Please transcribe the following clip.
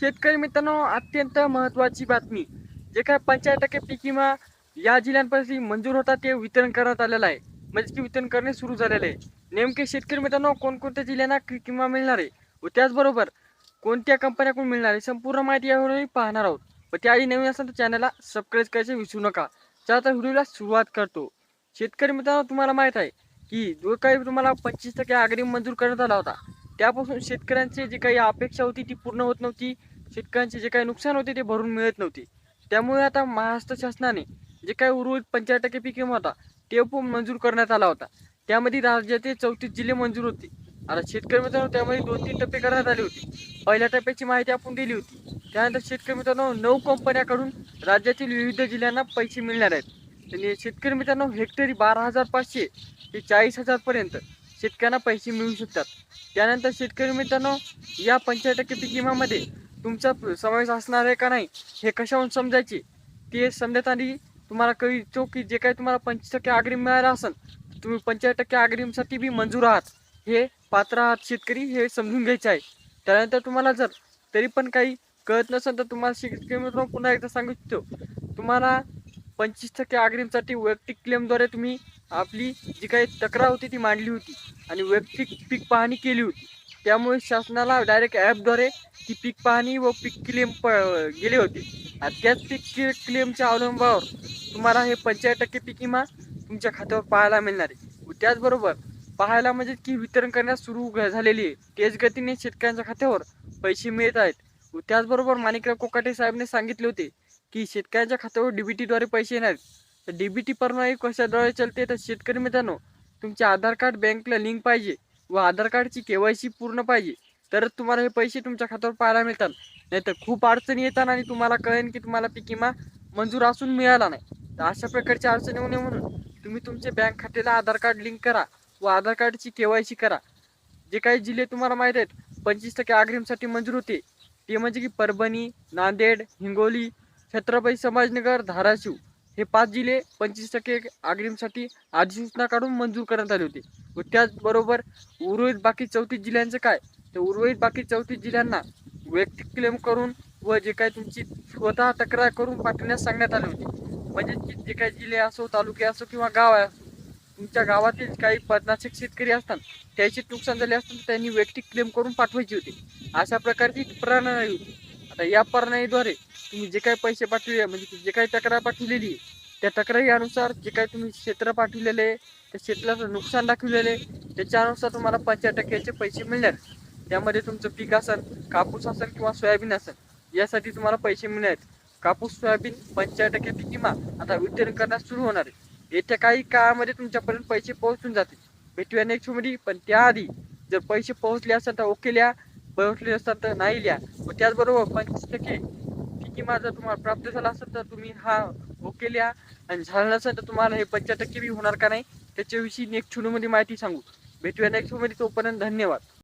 शेतकरी मित्रांनो अत्यंत महत्त्वाची बातमी. जे काय पंचायत टक्के पीक विमा या जिल्ह्यांपासून मंजूर होता ते वितरण करण्यात आलेलं आहे. म्हणजे की वितरण करणे सुरू झालेले आहे. नेमके शेतकरी मित्रांनो कोणकोणत्या जिल्ह्यांना पीक विमा मिळणार आहे? व त्याचबरोबर कोणत्या कंपन्याकडून मिळणार आहे? संपूर्ण माहिती यावर पाहणार आहोत. व त्याआधी नवीन असेल तर चॅनलला सबस्क्राईब करायचे विसरू नका. चला आता व्हिडिओला सुरुवात करतो. शेतकरी मित्रांनो तुम्हाला माहीत आहे की जो काही तुम्हाला पंचवीस टक्के आगरी मंजूर करण्यात आला होता त्यापासून शेतकऱ्यांची जी काही अपेक्षा होती ती पूर्ण होत नव्हती. शेतकऱ्यांचे जे काही नुकसान होते ते भरून मिळत नव्हते. त्यामुळे आता महाराष्ट्र शासनाने जे काही उर्वरित पंचाळीस टक्के पीक विमा होता ते पण मंजूर करण्यात आला होता. त्यामध्ये राज्याचे चौतीस जिल्हे मंजूर होते. आता शेतकरी मित्रांनो त्यामध्ये दोन तीन टप्पे करण्यात आले होते. पहिल्या टप्प्याची माहिती आपण दिली होती. त्यानंतर शेतकरी मित्रांनो नऊ कंपन्याकडून राज्यातील विविध जिल्ह्यांना पैसे मिळणार आहेत. आणि शेतकरी मित्रांनो हेक्टरी बारा हजार पाचशे ते चाळीस हजारपर्यंत शेतकऱ्यांना पैसे मिळू शकतात. त्यानंतर शेतकरी मित्रांनो या पंचाळीस टक्के पीक तुमचा समावेश असणार आहे का नाही हे कशावरून समजायचे? ते समजताना आधी तुम्हाला कळतो की जे काही तुम्हाला पंचवीस टक्के अग्रिम मिळालं असेल तुम्ही पंचाळीस टक्के अग्रिमसाठी बी मंजूर आहात. हे पात्र आहात शेतकरी हे समजून घ्यायचे आहे. त्यानंतर तुम्हाला जर तरी पण काही कळत नसेल तर तुम्हाला शेतकरी मित्रांनो पुन्हा एकदा सांगू इच्छितो. तुम्हाला पंचवीस टक्के अग्रिमसाठी वैयक्तिक क्लेमद्वारे तुम्ही आपली जी काही तक्रार होती ती मांडली होती आणि वैयक्तिक पीक पाहणी केली होती. त्यामुळे शासनाला डायरेक्ट ॲपद्वारे ती पीक पाहणी व पीक क्लेम प गेले होते. आणि त्याच पीक क्लेमच्या अवलंबावर तुम्हाला हे पंचाळीस टक्के पीक विमा तुमच्या खात्यावर पाहायला मिळणार आहे. व त्याचबरोबर पाहायला म्हणजे की वितरण करण्यास सुरू झालेली आहे. तेज गतीने शेतकऱ्यांच्या खात्यावर पैसे मिळत आहेत. त्याचबरोबर माणिकराव कोकाटे साहेबने सांगितले होते की शेतकऱ्यांच्या खात्यावर डीबीटीद्वारे पैसे येणार. तर डीबीटी प्रणाली कशाद्वारे चालते? तर शेतकरी मित्रांनो तुमचे आधार कार्ड बँकला लिंक पाहिजे व आधार कार्डची केवायसी पूर्ण पाहिजे. तरच तुम्हाला हे पैसे तुमच्या खात्यावर पाहायला मिळतात. नाहीतर खूप अडचणी येतात आणि तुम्हाला कळेल की तुम्हाला पीक विमा मंजूर असून मिळाला नाही. तर अशा प्रकारच्या अडचणी होऊ नये म्हणून तुम्ही तुमचे बँक खात्याला आधार कार्ड लिंक करा व आधार कार्डची केवायसी करा. जे काही जिल्हे तुम्हाला माहीत आहेत पंचवीस टक्के अग्रिमसाठी मंजूर होते. ते म्हणजे की परभणी नांदेड हिंगोली छत्रपती समाजनगर धाराशिव हे पाच जिल्हे पंचवीस टक्के अग्रिमसाठी अधिसूचना काढून मंजूर करण्यात आले होते. व त्याचबरोबर उर्वरित बाकी चौतीस जिल्ह्यांचं काय? तर उर्वरित बाकी चौतीस जिल्ह्यांना वैयक्तिक क्लेम करून व जे काय तुमची स्वतः तक्रार करून पाठवण्यास सांगण्यात आली होती. म्हणजे जे काही जिल्हे असो तालुके असो किंवा गाव असो तुमच्या गावातील काही पदनाशक शेतकरी असतात त्याचे नुकसान झाले असतात त्यांनी वैयक्तिक क्लेम करून पाठवायची होती. अशा प्रकारची प्रणाली होती. आता या प्रणालीद्वारे तुम्ही जे काही पैसे पाठवले म्हणजे जे काही तक्रार पाठवलेली त्या तक्रारीनुसार जे काही तुम्ही क्षेत्र पाठवलेले त्या क्षेत्राचं नुकसान दाखवलेले त्याच्यानुसार तुम्हाला पंचाळीस टक्क्याचे पैसे मिळणार. त्यामध्ये तुमचं पीक असेल कापूस असेल किंवा सोयाबीन असेल यासाठी तुम्हाला पैसे मिळणार. आहेत कापूस सोयाबीन पंचाळीस टक्के पीक विमा आता वितरण करण्यास सुरू होणार आहे. येत्या काही काळामध्ये तुमच्यापर्यंत पैसे पोहोचून जातील. भेटूया नेक्स्टमध्ये पण त्याआधी जर पैसे पोहोचले असेल तर ओके लिहा पोहोचले असतात तर नाही लिहा व त्याचबरोबर पंचवीस टक्के टक्के माझा तुम्हाला प्राप्त झाला असेल तर तुम्ही हा ओके लिहा. आणि झालं नसेल तर तुम्हाला हे पंचाळीस टक्के बी होणार का नाही त्याच्याविषयी नेक्स्टमध्ये माहिती सांगू. भेटूया नेक्स्टमध्ये तोपर्यंत धन्यवाद.